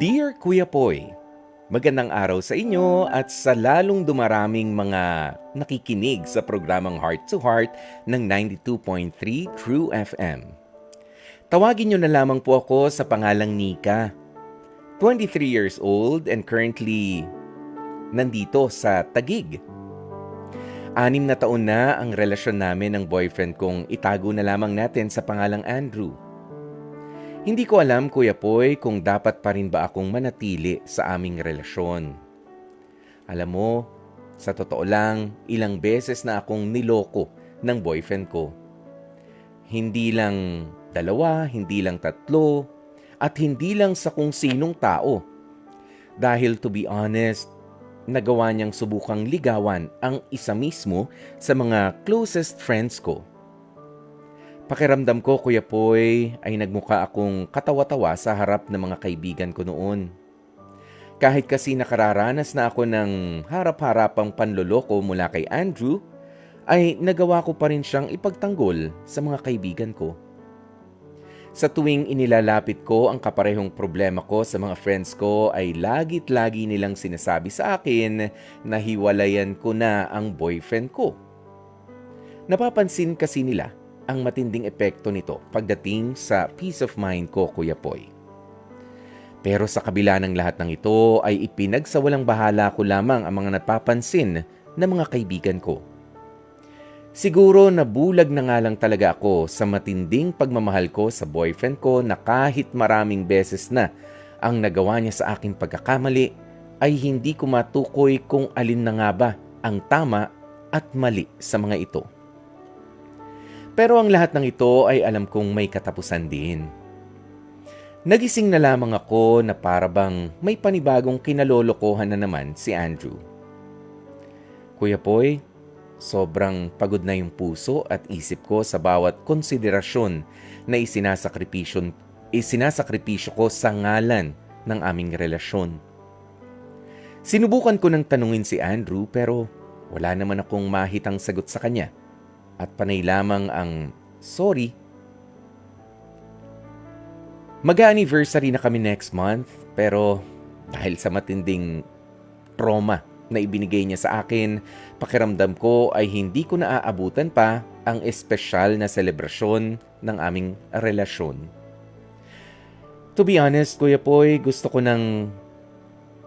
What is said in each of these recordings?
Dear Kuya Poy, magandang araw sa inyo at sa lalong dumaraming mga nakikinig sa programang Heart to Heart ng 92.3 True FM. Tawagin niyo na lamang po ako sa pangalang Nika. 23 years old and currently nandito sa Tagig. Anim na taon na ang relasyon namin ng boyfriend kong itago na lamang natin sa pangalang Andrew. Hindi ko alam, Kuya Poy, kung dapat pa rin ba akong manatili sa aming relasyon. Alam mo, sa totoo lang, ilang beses na akong niloko ng boyfriend ko. Hindi lang dalawa, hindi lang tatlo, at hindi lang sa kung sinong tao. Dahil to be honest, nagawa niyang subukang ligawan ang isa mismo sa mga closest friends ko. Pakiramdam ko, Kuya Poy, ay nagmukha akong katawa-tawa sa harap ng mga kaibigan ko noon. Kahit kasi nakararanas na ako ng harap-harapang panloloko mula kay Andrew, ay nagawa ko pa rin siyang ipagtanggol sa mga kaibigan ko. Sa tuwing inilalapit ko ang kaparehong problema ko sa mga friends ko ay lagit lagi nilang sinasabi sa akin na hiwalayan ko na ang boyfriend ko. Napapansin kasi nila ang matinding epekto nito pagdating sa peace of mind ko, Kuya Poy. Pero sa kabila ng lahat ng ito ay ipinagsawalang bahala ko lamang ang mga napapansin ng mga kaibigan ko. Siguro nabulag na nga lang talaga ako sa matinding pagmamahal ko sa boyfriend ko na kahit maraming beses na ang nagawa niya sa aking pagkakamali ay hindi ko matukoy kung alin na nga ba ang tama at mali sa mga ito. Pero ang lahat ng ito ay alam kong may katapusan din. Nagising na lamang ako na parabang may panibagong kinalolokohan na naman si Andrew. Kuya Poy, sobrang pagod na yung puso at isip ko sa bawat konsiderasyon na isinasakripisyo, isinasakripisyo ko sa ngalan ng aming relasyon. Sinubukan ko ng tanungin si Andrew pero wala naman akong mahitang sagot sa kanya at panay lamang ang sorry. Mag-anniversary na kami next month pero dahil sa matinding trauma na ibinigay niya sa akin, pakiramdam ko ay hindi ko naaabutan pa ang espesyal na selebrasyon ng aming relasyon. To be honest, Kuya Poy, gusto ko nang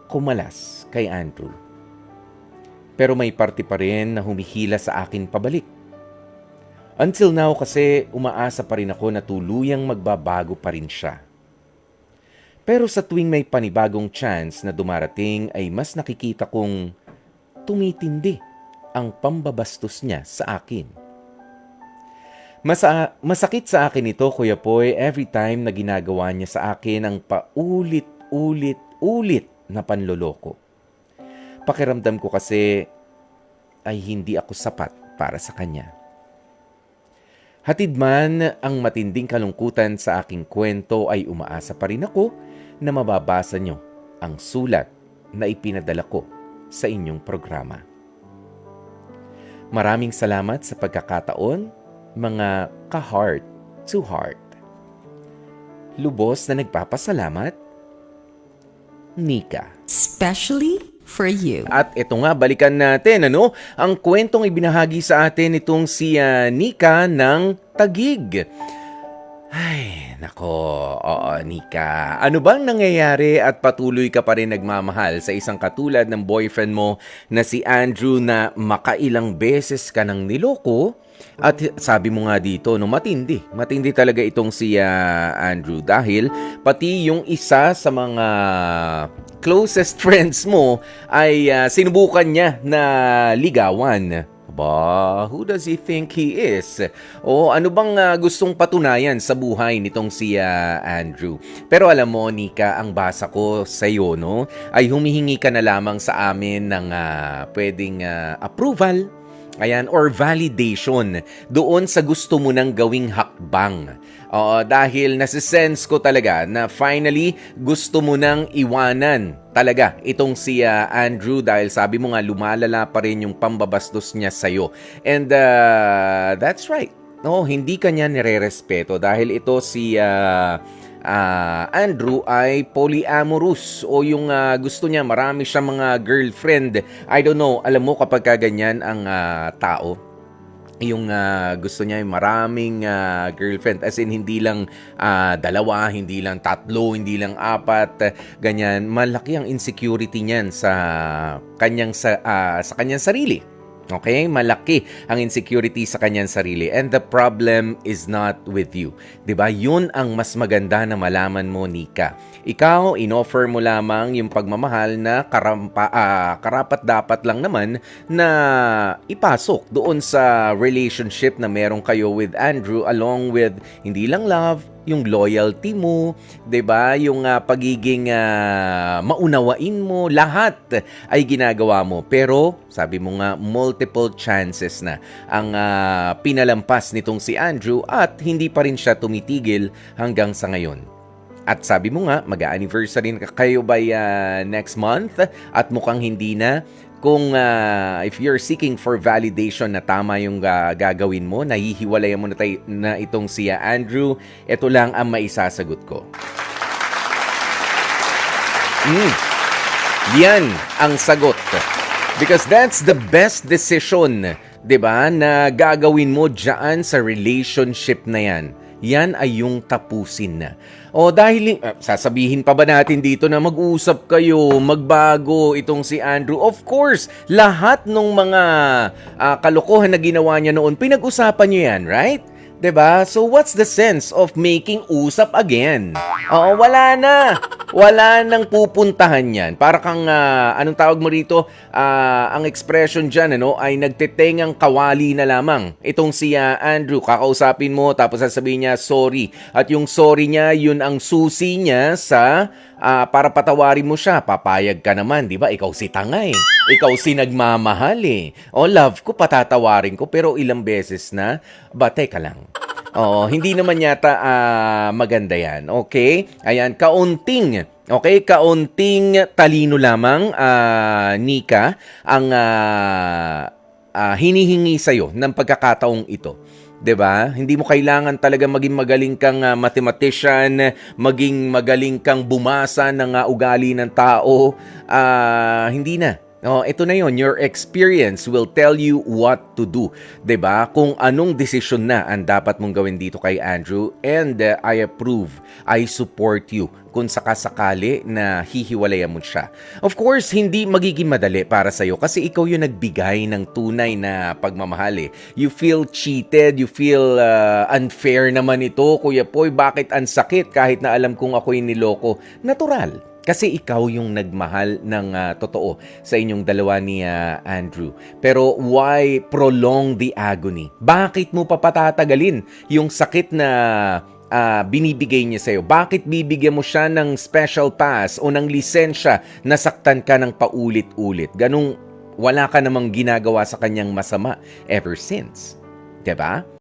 kumalas kay Andrew. Pero may parte pa rin na humihila sa akin pabalik. Until now kasi umaasa pa rin ako na tuluyang magbabago pa rin siya. Pero sa tuwing may panibagong chance na dumarating ay mas nakikita kong tumitindi ang pambabastos niya sa akin. Masa masakit sa akin ito, Kuya Poy, every time na ginagawa niya sa akin ang paulit-ulit-ulit na panloloko. Pakiramdam ko kasi ay hindi ako sapat para sa kanya. Hatid man ang matinding kalungkutan sa aking kwento ay umaasa pa rin ako na mababasa nyo ang sulat na ipinadala ko sa inyong programa. Maraming salamat sa pagkakataon, mga ka-heart to heart. Lubos na nagpapasalamat, Nika. Especially for you. At ito nga, balikan natin, ano? Ang kwentong ibinahagi sa atin itong si ah, Nika ng Tagig. Ay, nako, oo, Nika. Ano bang nangyayari at patuloy ka pa rin nagmamahal sa isang katulad ng boyfriend mo na si Andrew na makailang beses ka nang niloko? At sabi mo nga dito, no, matindi. Matindi talaga itong si ah, Andrew dahil pati yung isa sa mga closest friends mo ay ah, sinubukan niya na ligawan. Ba, who does he think he is? O ano bang ah, gustong patunayan sa buhay nitong si ah, Andrew? Pero alam mo, Nika, ang basa ko sa iyo, no, ay humihingi ka na lamang sa amin ng ah, pwedeng ah, approval, ayan, or validation doon sa gusto mo nang gawing hakbang. Oo, dahil nasisense ko talaga na finally gusto mo nang iwanan talaga itong si ah, Andrew dahil sabi mo nga lumalala pa rin yung pambabastos niya sa'yo. And uh, that's right. No, hindi kanya nire-respeto dahil ito si ah, ah, Andrew ay polyamorous o yung ah, gusto niya marami siya mga girlfriend. I don't know, alam mo kapag ka ganyan ang ah, tao, yung ah, gusto niya ay maraming ah, girlfriend as in hindi lang ah, dalawa, hindi lang tatlo, hindi lang apat, ah, ganyan. Malaki ang insecurity niyan sa kanyang sa ah, sa kanyang sarili. Okay? Malaki ang insecurity sa kanyang sarili. And the problem is not with you. 'Di ba? Yun ang mas maganda na malaman mo, Nika. Ikaw, inoffer mo lamang yung pagmamahal na karampa, ah, karapat-dapat lang naman na ipasok doon sa relationship na meron kayo with Andrew along with hindi lang love, yung loyalty mo, 'di ba? Yung ah, pagiging ah, maunawain mo, lahat ay ginagawa mo. Pero sabi mo nga multiple chances na ang ah, pinalampas nitong si Andrew at hindi pa rin siya tumitigil hanggang sa ngayon. At sabi mo nga, mag-anniversary na kayo by ah, next month at mukhang hindi na. Kung ah, if you're seeking for validation na tama yung ah, gagawin mo, nahihiwalayan mo na, tay- na itong si Andrew, ito lang ang maisasagot ko. Mm. Yan ang sagot. Because that's the best decision, 'di ba, na gagawin mo diyan sa relationship na 'yan. Yan ay yung tapusin na. O dahil ah, sasabihin pa ba natin dito na mag-usap kayo, magbago itong si Andrew? Of course, lahat ng mga ah, kalokohan na ginawa niya noon, pinag-usapan niyo yan, right? Ba? So what's the sense of making usap again? Oo, wala na. Wala nang pupuntahan 'yan. Para kang ah, anong tawag mo rito? Ah, ang expression diyan ano ay nagtetengang kawali na lamang. Itong si ah, Andrew kakausapin mo tapos sasabihin niya sorry. At yung sorry niya, yun ang susi niya sa ah, para patawarin mo siya. Papayag ka naman, 'di ba? Ikaw si tanga eh. Ikaw si nagmamahal eh. O love ko patatawarin ko pero ilang beses na. Ba teka lang. Oo, hindi naman yata ah, maganda yan. Okay? Ayan, kaunting, okay, kaunting talino lamang, ah, Nika, ang ah, ah, hinihingi sa'yo ng pagkakataong ito. 'Di ba? Hindi mo kailangan talaga maging magaling kang ah, mathematician, maging magaling kang bumasa ng ah, ugali ng tao. Ah, hindi na. Oh, ito na yon. Your experience will tell you what to do. 'Di ba? Kung anong desisyon na ang dapat mong gawin dito kay Andrew and uh, I approve. I support you kung sakasakali na hihiwalayan mo siya. Of course, hindi magiging madali para sa'yo kasi ikaw yung nagbigay ng tunay na pagmamahal eh. You feel cheated, you feel uh, unfair naman ito. Kuya Poy, bakit ang sakit kahit na alam kong ako'y niloko? Natural. Kasi ikaw yung nagmahal ng ah, totoo sa inyong dalawa ni ah, Andrew. Pero why prolong the agony? Bakit mo pa patatagalin yung sakit na ah, binibigay niya sa'yo? Bakit bibigyan mo siya ng special pass o ng lisensya na saktan ka ng paulit-ulit? Ganong wala ka namang ginagawa sa kanyang masama ever since. 'Di ba?